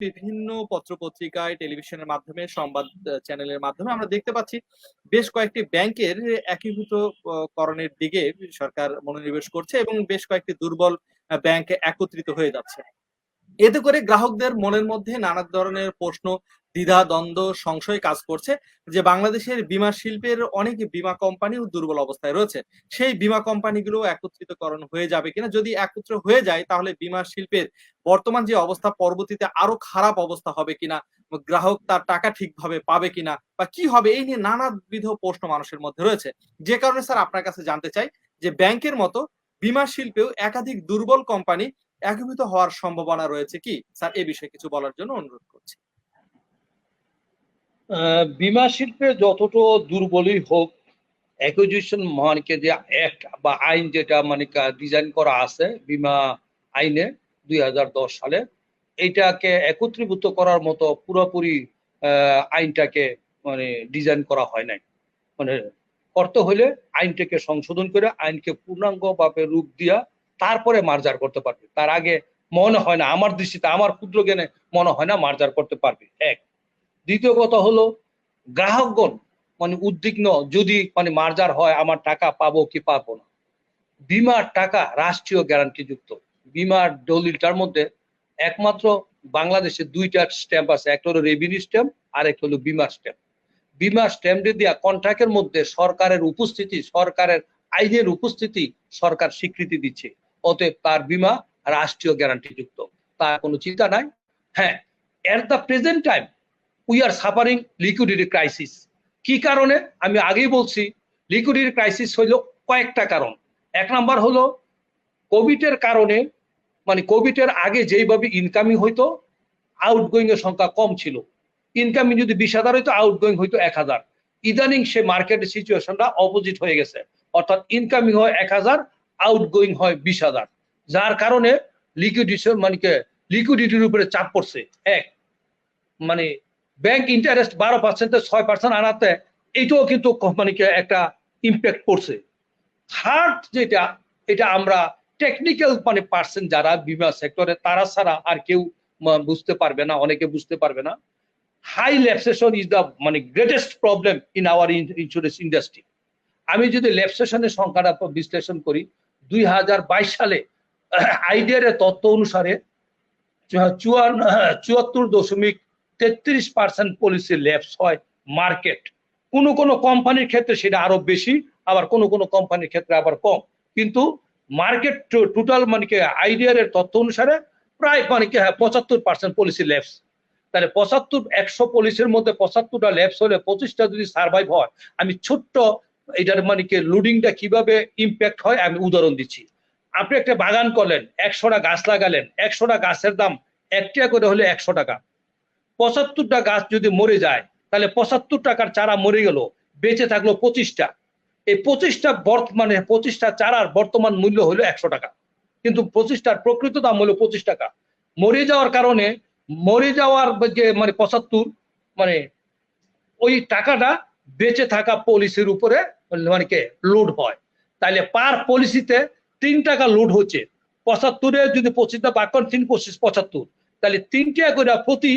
বিভিন্ন পত্রপত্রিকায় টেলিভিশনের মাধ্যমে, সংবাদ চ্যানেলের মাধ্যমে আমরা দেখতে পাচ্ছি বেশ কয়েকটি ব্যাংকের একীভূত করণের দিকে সরকার মনোনিবেশ করছে এবং বেশ কয়েকটি দুর্বল ব্যাংক একত্রিত হয়ে যাচ্ছে। এতে করে গ্রাহকদের মনের মধ্যে নানা ধরনের প্রশ্ন, দ্বিধা, দ্বন্দ্ব, সংশয় কাজ করছে যে বাংলাদেশের বীমা শিল্পের অনেক বীমা কোম্পানিও দুর্বল অবস্থায় রয়েছে। সেই বীমা কোম্পানিগুলো একত্রিতকরণ হয়ে যাবে কিনা? যদি একত্র হয়ে যায় তাহলে বীমা শিল্পের বর্তমান যে অবস্থা পরবর্তীতে আরও খারাপ অবস্থা হবে কিনা? গ্রাহক তার টাকা ঠিকভাবে পাবে কিনা? বা কি হবে? এই নিয়ে নানাবিধ প্রশ্ন মানুষের মধ্যে রয়েছে। যে কারণে স্যার আপনার কাছে জানতে চাই যে ব্যাংকের মতো বিমা শিল্পেও একাধিক দুর্বল কোম্পানি একীভূত হওয়ার সম্ভাবনা রয়েছে কি? স্যার এ বিষয়ে কিছু বলার জন্য অনুরোধ করছি। বীমা শিল্পে যতটা দুর্বলই হোক, অ্যাকুইজিশন মার্কে যে অ্যাক্ট বা আইন যেটা মানে ডিজাইন করা আছে বীমা আইনে ২০১০ সালে, এইটাকে একত্রীভূত করার মতো পুরোপুরি আইনটাকে মানে ডিজাইন করা হয় নাই। মানে করতে হইলে আইনটাকে সংশোধন করে আইনকে পূর্ণাঙ্গভাবে রূপ দিয়া তারপরে মার্জার করতে পারবে। তার আগে মনে হয় না আমার দৃষ্টিতে আমার ক্ষুদ্র জ্ঞানে মনে হয় না মার্জার করতে পারবে। ১ দ্বিতীয় কথা হলো গ্রাহকগণ মানে উদ্বিগ্ন যদি মানে মার্জার হয় আমার টাকা পাবো কি পাবো না। বীমার টাকা রাষ্ট্রীয় গ্যারান্টিযুক্ত। বীমার দলিলটার মধ্যে একমাত্র বাংলাদেশে দুইটা স্ট্যাম্প আছে। একটা হলো রেভিনিউ স্ট্যাম্প, আর একটা হলো বীমার স্ট্যাম্প। বীমার স্ট্যাম্পে দিয়া কন্ট্রাক্টের মধ্যে সরকারের উপস্থিতি, সরকারের আইনের উপস্থিতি সরকার স্বীকৃতি দিচ্ছে। অতএব তার বীমা রাষ্ট্রীয় গ্যারান্টিযুক্ত। তার কোনো চিন্তা নাই। হ্যাঁ, at the present time we are suffering liquidity crisis. কি কারণে? আমি আগেই বলছি লিকুইডিটি ক্রাইসিস হইল কয়েকটা কারণ। ১ নাম্বার হলো কোভিড এর কারণে মানে কোভিড এর আগে যেইভাবে ইনকামিং হইতো, আউটগোয়িং এর সংখ্যা কম ছিল। ইনকামিং যদি ২০,০০০ হইতো, আউটগোয়িং হইতো ১,০০০। ইদানিং সে মার্কেটের সিচুয়েশনটা অপোজিট হয়ে গেছে। অর্থাৎ ইনকামিং হয় ১,০০০, আউটগোয়িং হয় ২০,০০০। যার কারণে লিকুইডিশন মানে লিকুইডিটির উপরে চাপ পড়ছে। ১ মানে ব্যাংক ইন্টারেস্ট ১২% এ ৬% আনাতে এইটাও কিন্তু কোম্পানিকে একটা ইমপ্যাক্ট পড়ছে। থার্ড যেটা এটা আমরা টেকনিক্যাল মানে পারসন যারা বীমা সেক্টরে তারা ছাড়া আর কেউ বুঝতে পারবে না, অনেকে বুঝতে পারবে না। হাই ল্যাপসেশন ইজ দ্য মানে greatest problem in our in insurance industry. আমি যদি ল্যাপসেশনের সংখ্যাটা বিশ্লেষণ করি ২০২২ সালে আইডিআর এর তথ্য অনুসারে চুয়ান ৭৪.৩৩% পলিসি ল্যাপস হয় মার্কেট। কোন কোন কোম্পানির ক্ষেত্রে সেটা আরও বেশি, আবার কোন কোন কোম্পানির ক্ষেত্রে আবার কম। কিন্তু মার্কেট টোটাল মানে কি আইডিআর এর তথ্য অনুসারে প্রায় মানে কি হ্যাঁ ৭৫% পলিসি ল্যাপস। তাহলে ৭৫ ১০০ পলিসির মধ্যে ৭৫ টা ল্যাপস হলে পঁচিশটা যদি সারভাইভ হয়, আমি ছোট্ট এটার মানে কি লোডিংটা কীভাবে ইমপ্যাক্ট হয়? আমি উদাহরণ দিচ্ছি। আপনি একটা বাগান করলেন, ১০০ টা গাছ লাগালেন, ১০০ টা গাছের দাম ৳১ করে হলে একশো টাকা। পঁচাত্তরটা গাছ যদি মরে যায়, তাহলে ৭৫ টাকার চারা মরে গেল, বেঁচে থাকল পঁচিশটা। এই ২৫ টা বর্ত মানে ২৫ টা চারার বর্তমান মূল্য হলো ৳১০০ কিন্তু পঁচিশটার প্রকৃত দাম হলো ৳২৫ মরে যাওয়ার কারণে মরে যাওয়ার যে মানে ৭৫ মানে ওই টাকাটা বেঁচে থাকা পলিসির উপরে মানে কি লোড হয়। তাইলে পার পলিসিতে তিন টাকা লোড হচ্ছে। ৭৫ এ যদি ২৫ টা ভাগ করেন ৩ ২৫ ৭৫ তাহলে ৩ টাকা করে প্রতি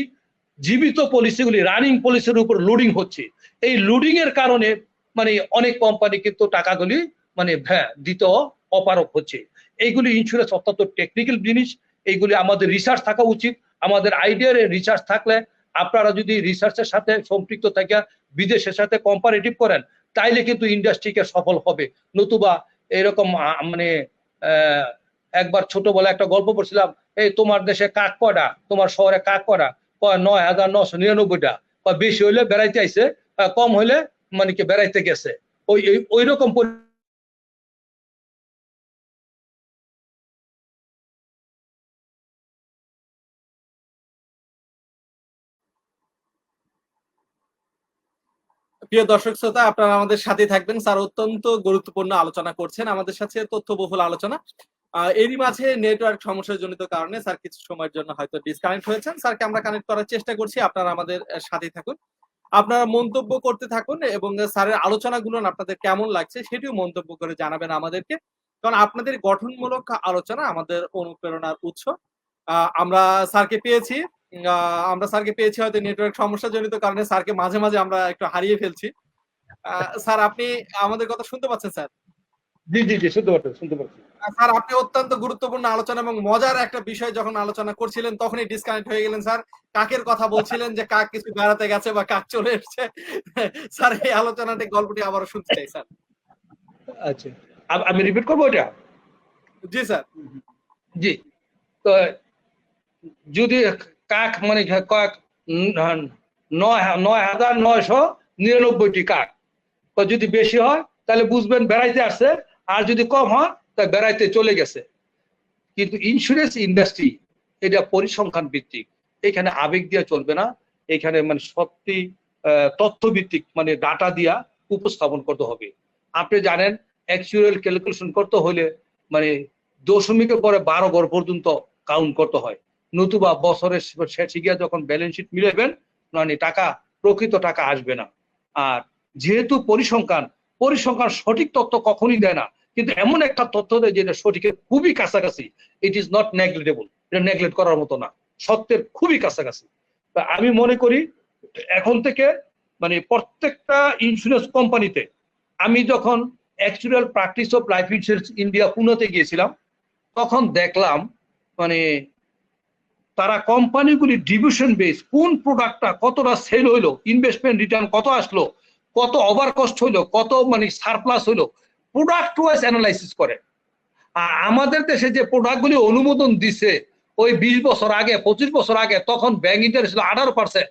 জীবিত পলিসিগুলি রানিং পলিসির উপর লোডিং হচ্ছে। এই লোডিং এর কারণে মানে অনেক কোম্পানি কিন্তু টাকাগুলি মানে দিতে অপারগ হচ্ছে। এইগুলি ইন্সুরেন্স অত্যন্ত টেকনিক্যাল জিনিস। এইগুলি আমাদের রিসার্চ থাকা উচিত। আমাদের আইডিআর এর রিসার্চ থাকলে আপনারা যদি রিসার্চের সাথে সম্পৃক্ত থাইকা বিদেশের সাথে কম্পারেটিভ করেন, তাইলে কিন্তু ইন্ডাস্ট্রিকে সফল হবে। নতুবা এরকম মানে একবার ছোটবেলায় একটা গল্প পড়ছিলাম, "এই তোমার দেশে কাক কয়টা? তোমার শহরে কাক কয়টা?" কয় ৯,৯৯৯ টা। কয় বেশি হইলে বেড়াইতে আইছে, আ কম হইলে মানে কি বেড়াইতে গেছে। ওই এই ঐরকম প্রিয় দর্শক শ্রোতা, আপনারা আমাদের সাথে থাকবেন। স্যার অত্যন্ত গুরুত্বপূর্ণ আলোচনা করছেন। আমাদের সাথে তথ্যবহুল আলোচনা। এরই মাঝে নেটওয়ার্ক সমস্যাজনিত কারণে স্যার কিছু সময়ের জন্য হয়তো ডিসকানেক্ট হয়েছেন। স্যারকে আমরা কানেক্ট করার চেষ্টা করছি। আপনারা আমাদের সাথে থাকুন। আপনারা মন্তব্য করতে থাকুন এবং স্যারের আলোচনাগুলো আপনাদের কেমন লাগছে সেটিও মন্তব্য করে জানাবেন আমাদেরকে। কারণ আপনাদের গঠনমূলক আলোচনা আমাদের অনুপ্রেরণার উৎস। আমরা স্যারকে পেয়েছি। আমরা স্যারকে পেয়েছি হয়তো নেটওয়ার্ক সমস্যা জনিত কারণে স্যারকে মাঝে মাঝে আমরা একটু হারিয়ে ফেলছি। স্যার আপনি আমাদের কথা শুনতে পাচ্ছেন স্যার? জি জি জি শুনতে পাচ্ছি শুনতে পাচ্ছি। স্যার আপনি অত্যন্ত গুরুত্বপূর্ণ আলোচনা এবং মজার একটা বিষয় যখন আলোচনা করছিলেন তখনই ডিসকানেক্ট হয়ে গেলেন স্যার। কাকের কথা বলছিলেন যে কাক কিছু বেড়াতে গেছে বা কাক চলে এসেছে। স্যার এই আলোচনাটি গল্পটি আবারও শুনতে চাই স্যার। আচ্ছা। আমি রিপিট করব এটা? জি স্যার। জি। তো যদি কাক মানে কয়েক নয় নয় হাজার নয়শো নিরানব্বইটি কাক। তো যদি বেশি হয়, তাহলে বুঝবেন বেড়াইতে আসছে, আর যদি কম হয়, তা বেড়াইতে চলে গেছে। কিন্তু ইন্স্যুরেন্স ইন্ডাস্ট্রি এটা পরিসংখ্যান ভিত্তিক। এখানে আবেগ দিয়ে চলবে না, এখানে মানে সত্যি তথ্য ভিত্তিক মানে ডাটা দিয়া উপস্থাপন করতে হবে। আপনি জানেন অ্যাকচুয়াল ক্যালকুলেশন করতে হলে মানে দশমিকের পরে বারো ঘর পর্যন্ত কাউন্ট করতে হয়। নতুবা বছরের শেষে গিয়ে যখন ব্যালেন্স শিট মিলাবেন মানে টাকা, প্রকৃত টাকা আসবে না। আর যেহেতু পরিসংখ্যান পরিসংখ্যান সঠিক তথ্য কখনই দেয় না, কিন্তু এমন একটা তথ্য দেয় যেটা সঠিকের খুবই কাছাকাছি। ইট ইজ নট নেগলেটেবল এটা নেগলেক্ট করার মতো না। সত্যের খুবই কাছাকাছি। আমি মনে করি, এখন থেকে মানে প্রত্যেকটা ইন্স্যুরেন্স কোম্পানিতে আমি যখন actual practice of life insurance India পুনেতে গিয়েছিলাম, তখন দেখলাম মানে তারা কোম্পানিগুলি ডিভিশন বেস কোন প্রোডাক্টটা কতটা সেল হইল ইনভেস্টমেন্ট রিটার্ন কত আসলো, কত ওভার কস্ট হইল, কত মানে সারপ্লাস হইল প্রোডাক্ট ওয়াইজ অ্যানালাইসিস করে। আর আমাদের দেশে যে প্রোডাক্টগুলি অনুমোদন দিছে, ওই বিশ বছর আগে, পঁচিশ বছর আগে, তখন ব্যাংক ইন্টারেস্ট ছিল আঠারো পার্সেন্ট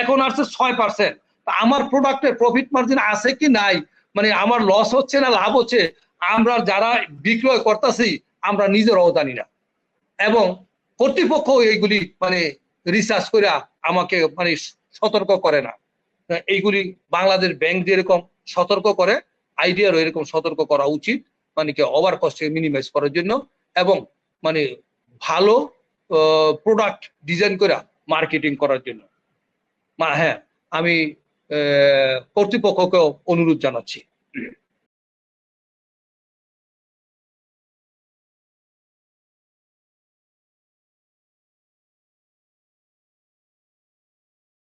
এখন আসছে ছয় পার্সেন্ট আমার প্রোডাক্টের প্রফিট মার্জিন আছে কি নাই? মানে আমার লস হচ্ছে না লাভ হচ্ছে? আমরা যারা বিক্রয় করতেছি, আমরা নিজেরাও জানি না। এবং কর্তৃপক্ষ এইগুলি মানে রিসার্চ করে আমাকে মানে সতর্ক করে না। এইগুলি বাংলাদেশ ব্যাংক যেরকম সতর্ক করে আইডিয়ারও এরকম সতর্ক করা উচিত মানে কি ওভার কস্টকে মিনিমাইজ করার জন্য এবং মানে ভালো প্রোডাক্ট ডিজাইন করে মার্কেটিং করার জন্য। মা হ্যাঁ আমি কর্তৃপক্ষকেও অনুরোধ জানাচ্ছি।